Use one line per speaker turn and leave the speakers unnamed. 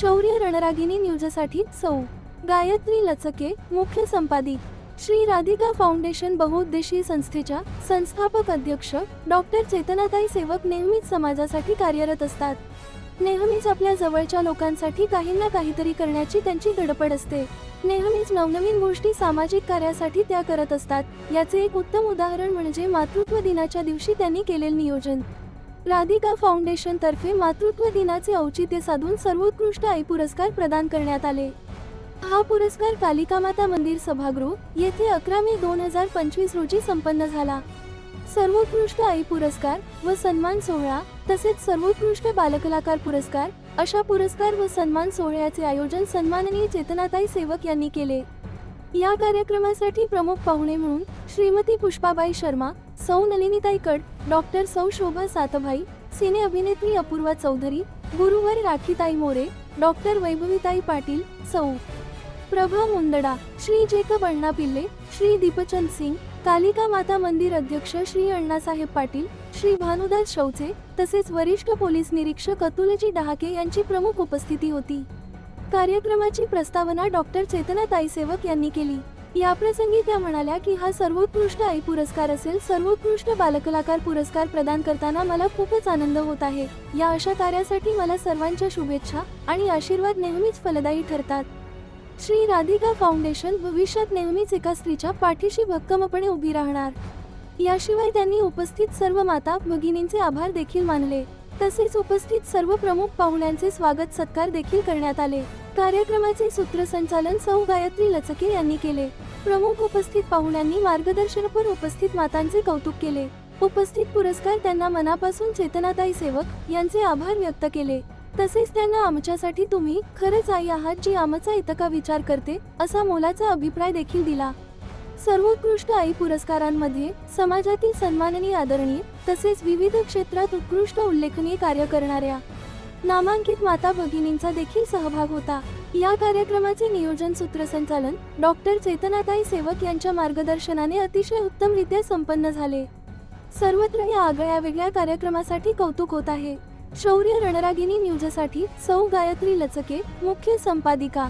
शौर्य रणरागिनी न्यूजसाठी सौ. गायत्री लचके मुख्य संपादिक. श्री राधिका फाउंडेशन बहुउद्देशीय संस्थेच्या संस्थापक अध्यक्ष. डॉक्टर चेतनाताई सेवक नेहमीच समाजासाठी कार्यरत असतात. नेहमीच आपल्या जवळच्या लोकांसाठी काही ना काहीतरी करण्याची त्यांची धडपड असते. नेहमीच नवनवीन गोष्टी सामाजिक कार्यासाठी त्या करत असतात. याचे एक उत्तम उदाहरण म्हणजे मातृत्व दिनाच्या दिवशी त्यांनी केलेले नियोजन. राधिका फाउंडेशन तर्फे मातृत्व दिनाचे औचित्य साधून सर्वोत्कृष्ट आई पुरस्कार प्रदान करण्यात आले. हा पुरस्कार कालिकामाता मंदिर सभागृह येथे अकरा मे दोन हजार पंचवीस रोजी संपन्न झाला. सर्वोत्कृष्ट आई पुरस्कार व सन्मान सोहळा तसेच सर्वोत्कृष्ट बालकलाकार पुरस्कार अशा पुरस्कार व सन्मान सोहळ्याचे आयोजन सन्माननीय चेतनाताई सेवक यांनी केले. या कार्यक्रमासाठी प्रमुख पाहुणे म्हणून श्रीमती पुष्पाबाई शर्मा सौ नलिनीताई कड डॉक्टर सौ शोभा सातभाई सिने अभिनेत्री अपूर्वा चौधरी गुरुवर राखीताई मोरे डॉक्टर वैभवीताई पाटील सौ. प्रभा मुंदडा श्री जेकब अण्णा पिल्ले श्री दीपचंद सिंग कालिका माता मंदिर अध्यक्ष श्री अण्णासाहेब पाटील श्री भानुदास शौचे तसेच वरिष्ठ पोलीस निरीक्षक अतुलजी डहाके यांची प्रमुख उपस्थिती होती. कार्यक्रमाची प्रस्तावना डॉक्टर चेतनाताई सेवक यांनी केली. याप्रसंगी त्या म्हणाल्या की हा सर्वोत्कृष्ट आई पुरस्कार असेल सर्वोत्कृष्ट बालकलाकार पुरस्कार प्रदान करताना मला खूपच आनंद होत आहे. या अशा कार्यासाठी मला सर्वांच्या शुभेच्छा आणि आशीर्वाद नेहमीच फलदायी ठरतात. श्री राधिका फाउंडेशन भविष्यात नेहमीच एका स्त्रीच्या पाठीशी भक्कमपणे उभी राहणार. याशिवाय त्यांनी उपस्थित सर्व माता भगिनींचे आभार देखील मानले. तसेच उपस्थित सर्व प्रमुख पाहुण्यांचे स्वागत सत्कार देखील करण्यात आले. कार्यक्रमाचे सूत्रसंचालन सौ गायत्री लचके यांनी केले. प्रमुख उपस्थित पाहुण्यांनी मार्गदर्शनपर उपस्थित मातांचे कौतुक केले. उपस्थित पुरस्कार त्यांना मनापासून चेतनाताई सेवक यांचे आभार व्यक्त केले. तसेच त्यांना आमच्यासाठी तुम्ही खरंच आई आहात जी आमचा इतका विचार करते असा मोलाचा अभिप्राय देखील दिला. सर्वोत्कृष्ट आई पुरस्कारांमध्ये समाजातील सन्माननीय आदरणीय तसेच विविध क्षेत्रात उत्कृष्ट उल्लेखनीय कार्य करणाऱ्या नामांकित माता भगिनींचा देखील सहभाग होता. या कार्यक्रमाचे नियोजन सूत्रसंचालन डॉक्टर चेतनाताई सेवक यांच्या मार्गदर्शनाने अतिशय उत्तमरित्या संपन्न झाले. सर्वत्र या आगळ्या वेगळ्या कार्यक्रमासाठी कौतुक होत आहे. शौर्य रणरागिनी न्यूजसाठी सौ गायत्री लचके मुख्य संपादिका.